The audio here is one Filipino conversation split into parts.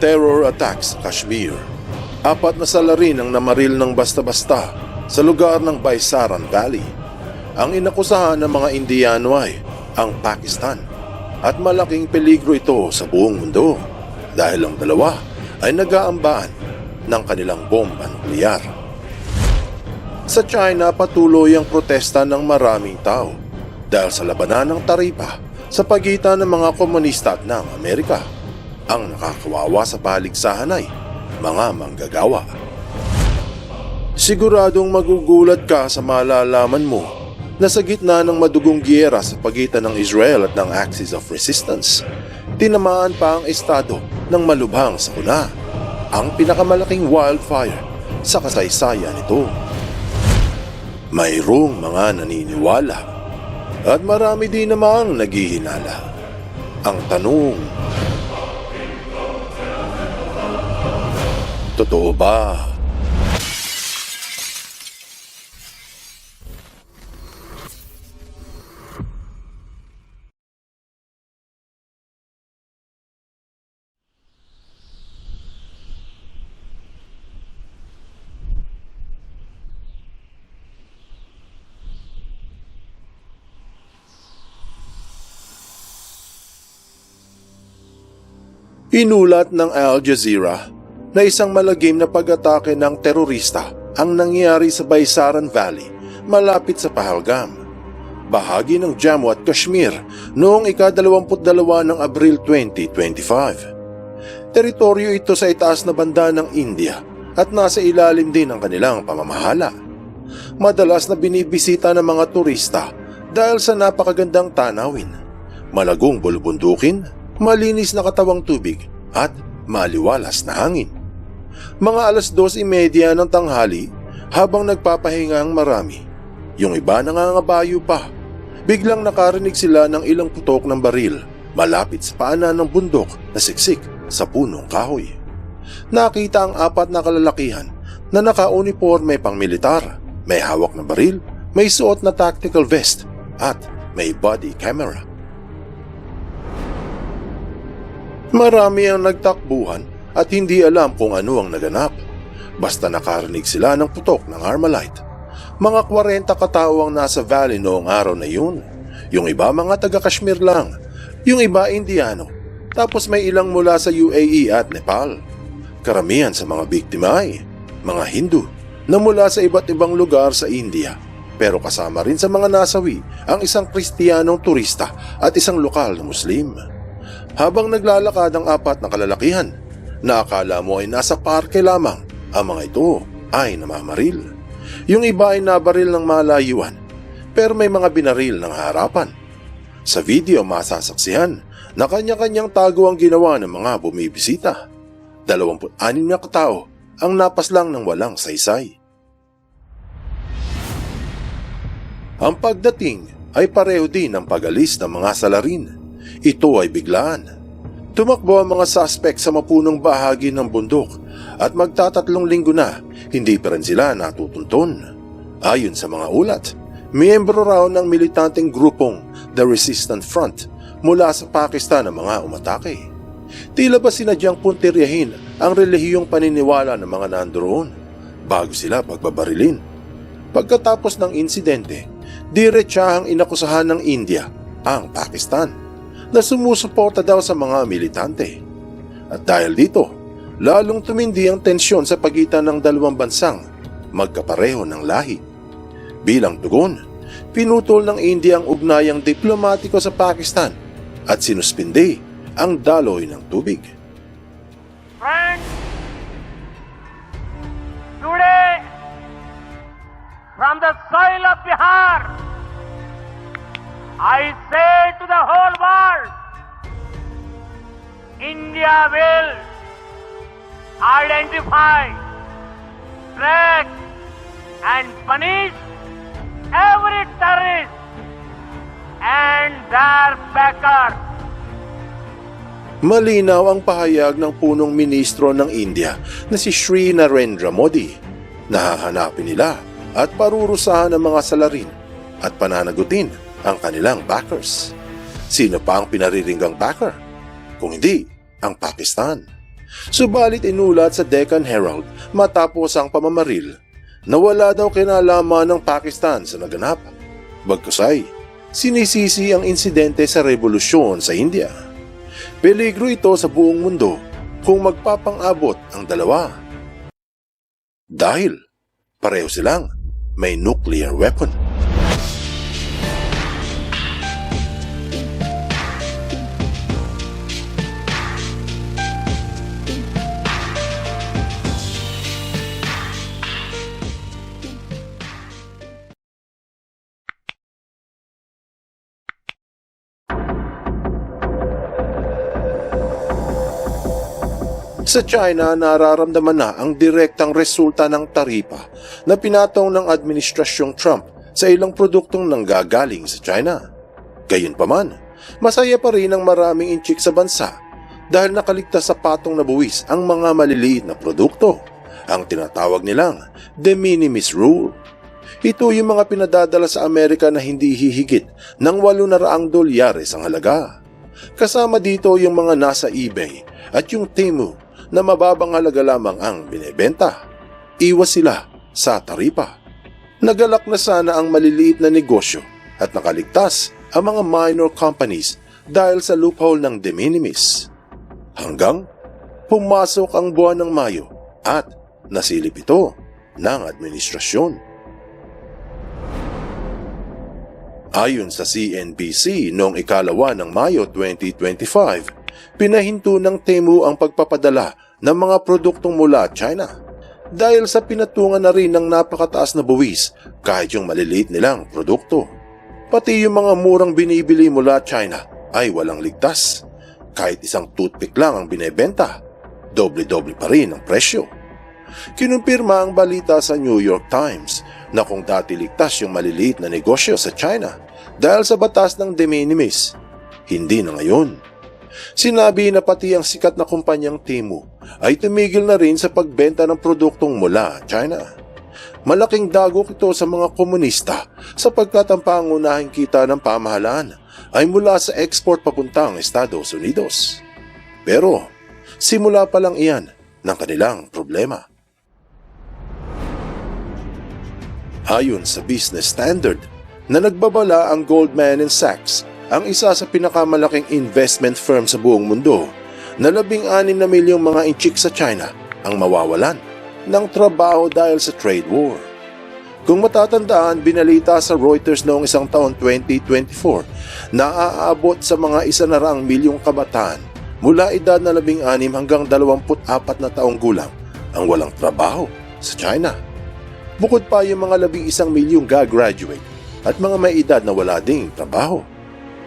Terror attacks sa Kashmir. Apat na salarin ang namaril ng basta-basta sa lugar ng Baisaran Valley. Ang inakusahan ng mga Indiano ay ang Pakistan at malaking peligro ito sa buong mundo dahil ang dalawa ay nag-aambaan ng kanilang bomba nukleyar. Sa China patuloy ang protesta ng maraming tao dahil sa labanan ng taripa sa pagitan ng mga komunista at ng Amerika. Ang nakakawawa sa paligsahan ay mga manggagawa. Siguradong magugulat ka sa malalaman mo na sa gitna ng madugong giyera sa pagitan ng Israel at ng Axis of Resistance, tinamaan pa ang estado ng malubhang sakuna, ang pinakamalaking wildfire sa kasaysayan nito. Mayroong mga naniniwala at marami din namang naghihinala. Ang tanong, Totoo ba? Inulat ng Al Jazeera na isang malagim na pag-atake ng terorista ang nangyari sa Baisaran Valley malapit sa Pahalgam. Bahagi ng Jammu at Kashmir noong ika-22 ng Abril 2025. Teritoryo ito sa itaas na banda ng India at nasa ilalim din ng kanilang pamamahala. Madalas na binibisita ng mga turista dahil sa napakagandang tanawin, malagong bulubundukin, malinis na katawang tubig at maliwalas na hangin. Mga alas dos imedya ng tanghali habang nagpapahinga ang marami. Yung iba nangangabayo pa. Biglang nakarinig sila ng ilang putok ng baril malapit sa paanan ng bundok na siksik sa punong kahoy. Nakita ang apat na kalalakihan na naka-uniforme pang militar, may hawak na baril, may suot na tactical vest at may body camera. Marami ang nagtakbuhan at hindi alam kung ano ang naganap. Basta nakarinig sila ng putok ng Armalite. Mga 40 katao ang nasa valley noong araw na yun. Yung iba mga taga-Kashmir lang. Yung iba Indiano. Tapos may ilang mula sa UAE at Nepal. Karamihan sa mga biktima ay mga Hindu na mula sa iba't ibang lugar sa India. Pero kasama rin sa mga nasawi ang isang Kristiyanong turista at isang lokal na Muslim. Habang naglalakad ang apat na kalalakihan, na akala mo ay nasa parke lamang, ang mga ito ay namamaril. Yung iba ay nabaril ng malayuan, pero may mga binaril ng harapan. Sa video masasaksihan na kanya-kanyang tago ang ginawa ng mga bumibisita. 26 na katao ang napas lang ng walang saysay. Ang pagdating ay pareho din ng pagalis ng mga salarin. Ito ay biglaan. Tumakbo ang mga suspect sa mapunong bahagi ng bundok at magtatatlong linggo na hindi pa rin sila natutunton. Ayon sa mga ulat, miyembro raw ng militanteng grupong The Resistant Front mula sa Pakistan ang mga umatake. Tila ba sinadyang puntiryahin ang relihiyong paniniwala ng mga nandoon bago sila pagbabarilin. Pagkatapos ng insidente, diretsahang inakusahan ng India ang Pakistan na sumusuporta daw sa mga militante. At dahil dito, lalong tumindi ang tensyon sa pagitan ng dalawang bansang magkapareho ng lahi. Bilang tugon, pinutol ng India ang ugnayang diplomatiko sa Pakistan at sinuspindi ang daloy ng tubig. Friends, today, from the soil of Bihar, I say to the whole world, India will identify, track, and punish every terrorist and their backers. Malinaw ang pahayag ng punong ministro ng India na si Sri Narendra Modi. Nahahanapin nila at parurusahan ng mga salarin at pananagutin ang kanilang backers. Sino pa ang pinariringgang backer? Kung hindi, ang Pakistan. Subalit inulat sa Deccan Herald matapos ang pamamaril na wala daw kinalaman ng Pakistan sa naganap. Bagkusay, sinisisi ang insidente sa revolusyon sa India. Peligro ito sa buong mundo kung magpapang-abot ang dalawa. Dahil pareho silang may nuclear weapon. Sa China, nararamdaman na ang direktang resulta ng taripa na pinataw ng Administrasyong Trump sa ilang produktong nanggagaling sa China. Gayunpaman, masaya pa rin ang maraming inchik sa bansa dahil nakaligtas sa patong na buwis ang mga maliliit na produkto, ang tinatawag nilang de minimis rule. Ito yung mga pinadadala sa Amerika na hindi hihigit ng 800 dolyares ang halaga. Kasama dito yung mga nasa eBay at yung Temu na mababang halaga lamang ang binebenta. Iwas sila sa taripa. Nagalak na sana ang maliliit na negosyo at nakaligtas ang mga minor companies dahil sa loophole ng de minimis. Hanggang pumasok ang buwan ng Mayo at nasilip ito ng administrasyon. Ayon sa CNBC noong ikalawa ng Mayo 2025, pinahinto ng Temu ang pagpapadala ng mga produktong mula China dahil sa pinatungan na rin ng napakataas na buwis kahit yung maliliit nilang produkto. Pati yung mga murang binibili mula China ay walang ligtas. Kahit isang toothpick lang ang binebenta, doble-doble pa rin ang presyo. Kinumpirma ang balita sa New York Times na kung dati ligtas yung maliliit na negosyo sa China dahil sa batas ng de minimis, hindi na ngayon. Sinabi na pati ang sikat na kumpanyang Temu ay tumigil na rin sa pagbenta ng produktong mula China. Malaking dagok ito sa mga komunista sapagkat ang pangunahing kita ng pamahalaan ay mula sa export papuntang Estados Unidos. Pero simula pa lang iyan ng kanilang problema. Ayon sa Business Standard, na nagbabala ang Goldman Sachs, ang isa sa pinakamalaking investment firm sa buong mundo, na labing anim na milyong mga inchik sa China ang mawawalan ng trabaho dahil sa trade war. Kung matatandaan, binalita sa Reuters noong isang taon 2024 na aabot sa mga isa na raang milyong kabataan mula edad na labing anim hanggang 24 na taong gulang ang walang trabaho sa China. Bukod pa yung mga labing isang milyong gagraduate at mga may edad na wala ding trabaho.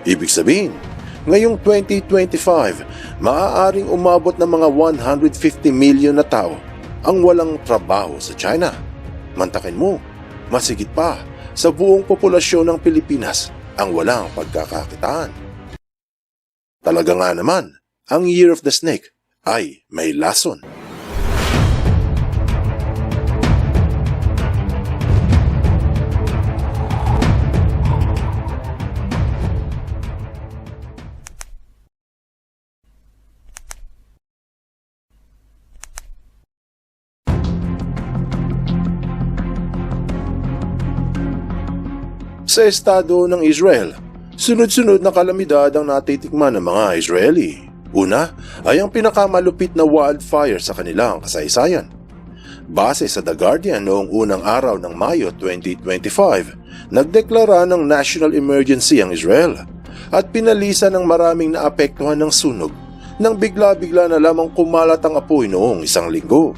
Ibig sabihin, ngayong 2025, maaaring umabot ng mga 150 million na tao ang walang trabaho sa China. Mantakin mo, masigit pa sa buong populasyon ng Pilipinas ang walang pagkakakitaan. Talaga nga naman, ang Year of the Snake ay may lason. Sa estado ng Israel, sunod-sunod na kalamidad ang natitikman ng mga Israeli. Una ay ang pinakamalupit na wildfire sa kanilang kasaysayan. Base sa The Guardian noong unang araw ng Mayo 2025, nagdeklara ng national emergency ang Israel at pinalisa ng maraming naapektuhan ng sunog nang bigla-bigla na lamang kumalat ang apoy noong isang linggo.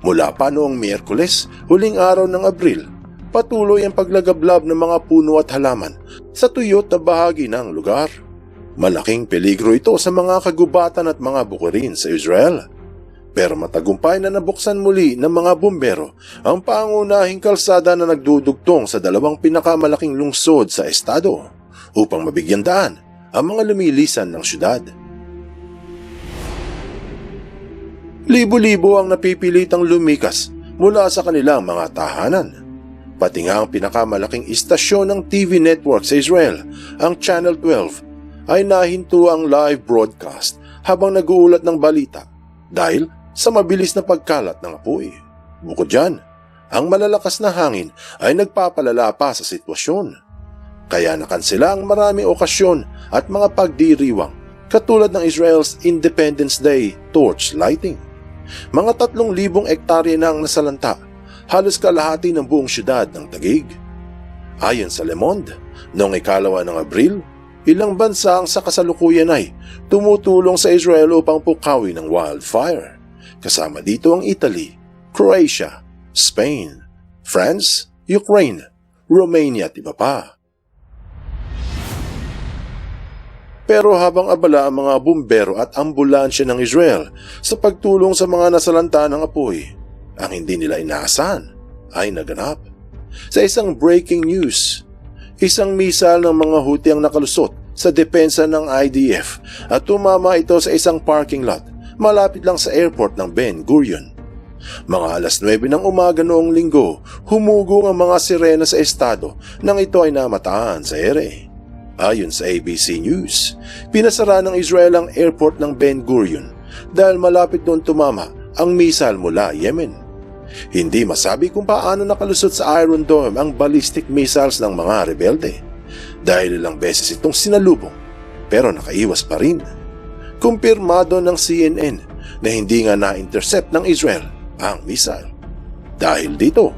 Mula pa noong Miyerkules, huling araw ng Abril, patuloy ang paglagablab ng mga puno at halaman sa tuyot na bahagi ng lugar. Malaking peligro ito sa mga kagubatan at mga bukirin sa Israel. Pero matagumpay na nabuksan muli ng mga bumbero ang pangunahing kalsada na nagdudugtong sa dalawang pinakamalaking lungsod sa estado upang mabigyan daan ang mga lumilisan ng syudad. Libo-libo ang napipilitang lumikas mula sa kanilang mga tahanan. Pati nga ang pinakamalaking istasyon ng TV network sa Israel, ang Channel 12, ay nahinto ang live broadcast habang naguulat ng balita dahil sa mabilis na pagkalat ng apoy. Bukod dyan, ang malalakas na hangin ay nagpapalala pa sa sitwasyon. Kaya nakansela ang marami okasyon at mga pagdiriwang katulad ng Israel's Independence Day torch lighting. Mga tatlong libong ektarya na ang nasalanta, halos kalahati ng buong syudad ng Tagig. Ayon sa Le Monde, noong ikalawa ng Abril, ilang bansa ang sa kasalukuyan ay tumutulong sa Israel upang pukawi ng wildfire. Kasama dito ang Italy, Croatia, Spain, France, Ukraine, Romania at iba pa. Pero habang abala ang mga bumbero at ambulansya ng Israel sa pagtulong sa mga nasalanta ng apoy, ang hindi nila inaasahan ay naganap. Sa isang breaking news, isang misal ng mga Houthi ang nakalusot sa depensa ng IDF at tumama ito sa isang parking lot malapit lang sa airport ng Ben Gurion. Mga alas 9 ng umaga noong linggo, humugong ang mga sirena sa estado nang ito ay namataan sa ere. Ayon sa ABC News, pinasara ng Israel ang airport ng Ben Gurion dahil malapit noon tumama ang misal mula Yemen. Hindi masabi kung paano nakalusot sa Iron Dome ang ballistic missiles ng mga rebelde dahil ilang beses itong sinalubong pero nakaiwas pa rin. Kumpirmado ng CNN na hindi nga na-intercept ng Israel ang missile. Dahil dito,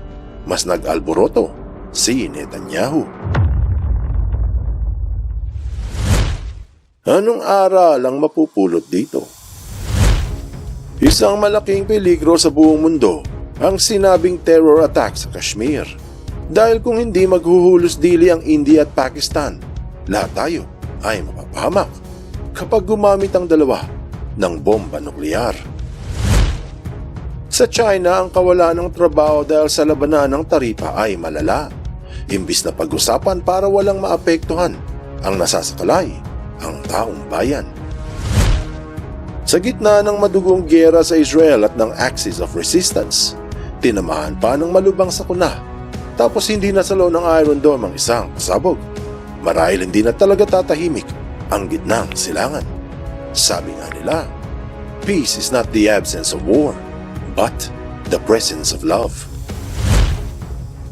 mas nag-alboroto si Netanyahu. Anong aral ang mapupulot dito? Isang malaking peligro sa buong mundo ang sinabing terror attack sa Kashmir. Dahil kung hindi maghuhulos dili ang India at Pakistan, lahat tayo ay mapapahamak kapag gumamit ang dalawa ng bomba nuklear. Sa China, ang kawalan ng trabaho dahil sa labanan ng taripa ay malala. Imbis na pag-usapan para walang maapektuhan ang nasasakalay, ang taong bayan. Sa gitna ng madugong gera sa Israel at ng Axis of Resistance, tinamaan pa ng malubang sakuna tapos hindi nasalo ng Iron Dome ang isang pasabog. Marahil hindi na talaga tatahimik ang gitnang silangan. Sabi nga nila, peace is not the absence of war, but the presence of love.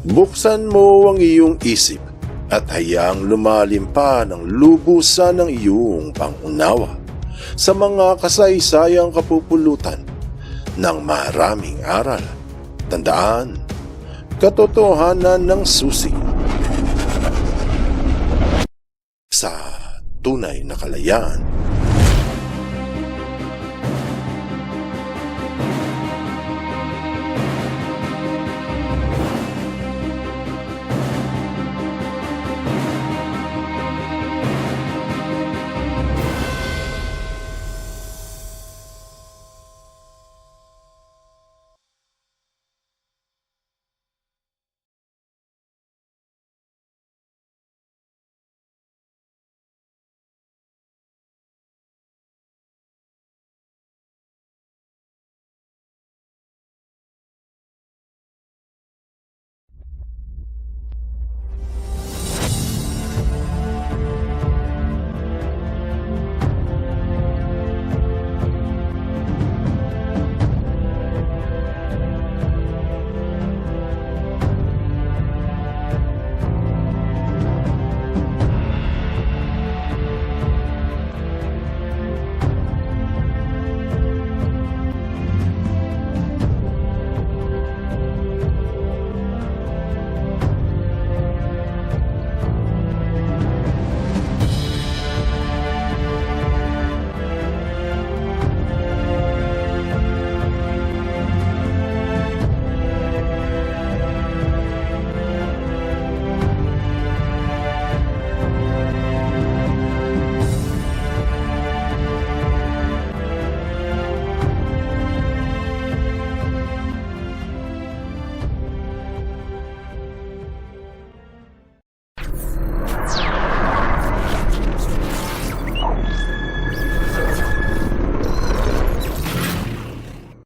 Buksan mo ang iyong isip at hayaang lumalim pa ng lubusan ng iyong pangunawa sa mga kasaysayang kapupulutan ng maraming aral. Tandaan, katotohanan ng susi sa tunay na kalayaan.